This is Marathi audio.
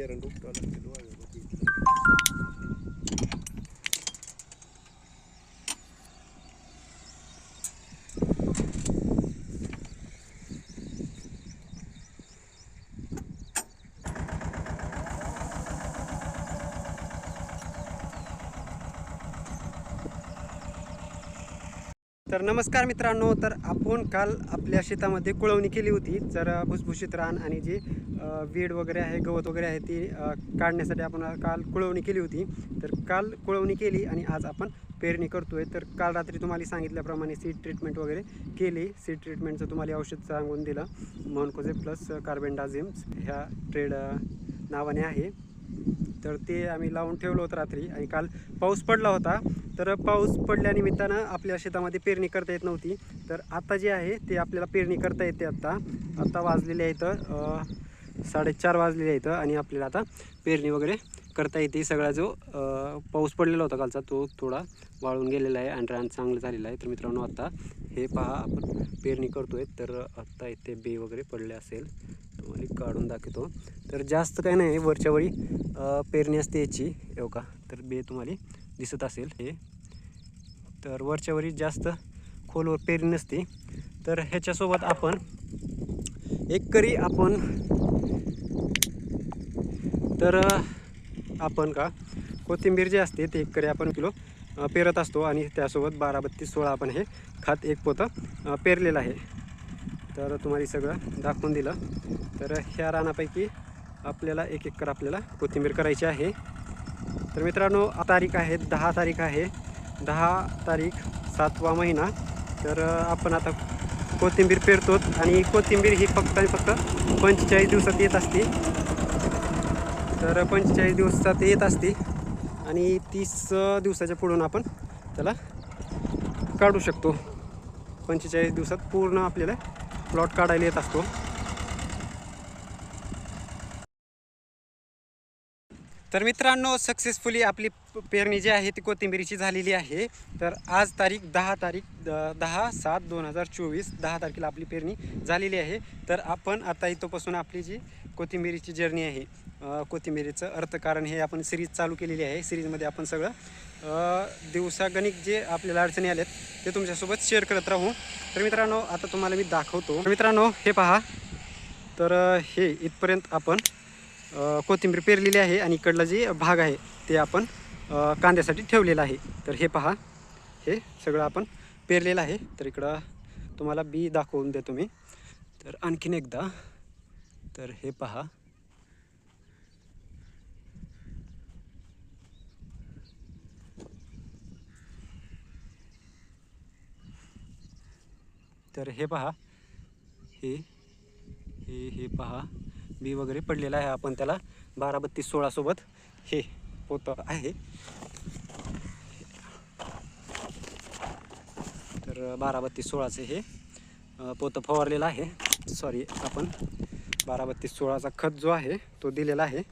ఇయర్ రెండు రూపాయలు కిలో तर नमस्कार मित्रांनो तर आपण काल आपल्या शेतामध्ये कुळवणी केली होती. तर भुसभुशीत रान आणि जी वीड वगैरे आहे गवत वगैरे आहे ती काढण्यासाठी आपण काल कुळवणी केली होती. तर काल कुळवणी केली आणि आज आपण पेरणी करतोय. तर काल रात्री तुम्हाला सांगितल्याप्रमाणे सीड ट्रीटमेंट वगैरे केली. सीड ट्रीटमेंटचं तुम्हाला औषध सांगून दिलं. मॉनकोझे प्लस कार्बेंडाझिम्स ह्या ट्रेड नावाने आहे. तर ते आम्ही लावून ठेवलं होतं रात्री आणि काल पाऊस पडला होता. तर पाऊस पडल्यानिमित्तानं आपल्या शेतामध्ये पेरणी करता येत नव्हती. तर आता जे आहे ते आपल्याला पेरणी करता येते आत्ता आत्ता वाजलेले आहेत तर साडेचार वाजलेले आहेत आणि आपल्याला आता पेरणी वगैरे करता येते. सगळा जो पाऊस पडलेला होता कालचा तो थोडा वाळून गेलेला आहे आणि रान चांगलं झालेलं आहे. तर मित्रांनो आता हे पहा आपण पेरणी करतोय. तर आत्ता इथे बे वगैरे पडले असेल. तुम्हाला काढून दाखवतो. तर जास्त काही नाही वरच्या वेळी पेरणी असते याची. हो का तर बे तुम्हाला दिसत असेल. हे तर वरच्या वरी जास्त खोलवर पेरणी नसते. तर ह्याच्यासोबत आपण एक करी आपण तर आपण का कोथिंबीर जे असते ते एक करी आपण किलो पेरत असतो आणि त्यासोबत बारा बत्तीस सोळा आपण हे खात एक पोतं पेरलेलं आहे. तर तुम्हाला सगळं दाखवून दिलं. तर ह्या रानापैकी आपल्याला एक एकर आपल्याला कोथिंबीर करायची आहे. तर मित्रांनो तारीख आहे दहा तारीख आहे. दहा तारीख सातवा महिना. तर आपण आता कोथिंबीर पेरतो आणि कोथिंबीर ही फक्त आणि फक्त पंचेचाळीस दिवसात येत असते. तर पंचेचाळीस दिवसात येत असते आणि तीस दिवसाच्या पुढून आपण त्याला काढू शकतो. पंचेचाळीस दिवसात पूर्ण आपल्याला प्लॉट काढायला येत असतो. तर मित्रांनो सक्सेसफुली आपली पेरणी जी आहे ती कोथिंबीरीची झालेली आहे. तर आज तारीख दहा तारीख दहा सात दोन हजार चोवीस दहा तारखेला आपली पेरणी झालेली आहे. तर आपण आता इथंपासून आपली जी कोथिंबिरीची जर्नी आहे कोथिंबिरीचं अर्थकारण हे आपण सिरीज चालू केलेली आहे. सिरीजमध्ये आपण सगळं दिवसागणिक जे आपल्याला अडचणी आल्यात ते तुमच्यासोबत शेअर करत राहू. तर मित्रांनो आता तुम्हाला मी दाखवतो. मित्रांनो हे पहा. तर हे इथपर्यंत आपण कोथिंबीर पेरलेली आहे आणि इकडला जे भाग आहे ते आपण कांद्यासाठी ठेवलेलं आहे. तर हे पहा हे सगळं आपण पेरलेलं आहे. तर इकडं तुम्हाला बी दाखवून देतो मी. तर आणखीन एकदा तर हे पहा. तर हे पहा हे हे हे पहा. बी वगैरे पडलेलं आहे. आपण त्याला बारा बत्तीस सोळासोबत हे पोतं आहे. तर बारा बत्तीस सोळाचे हे पोतं फवारलेलं आहे. सॉरी आपण बारा बत्तीस सोळाचा खत जो आहे तो दिलेला आहे.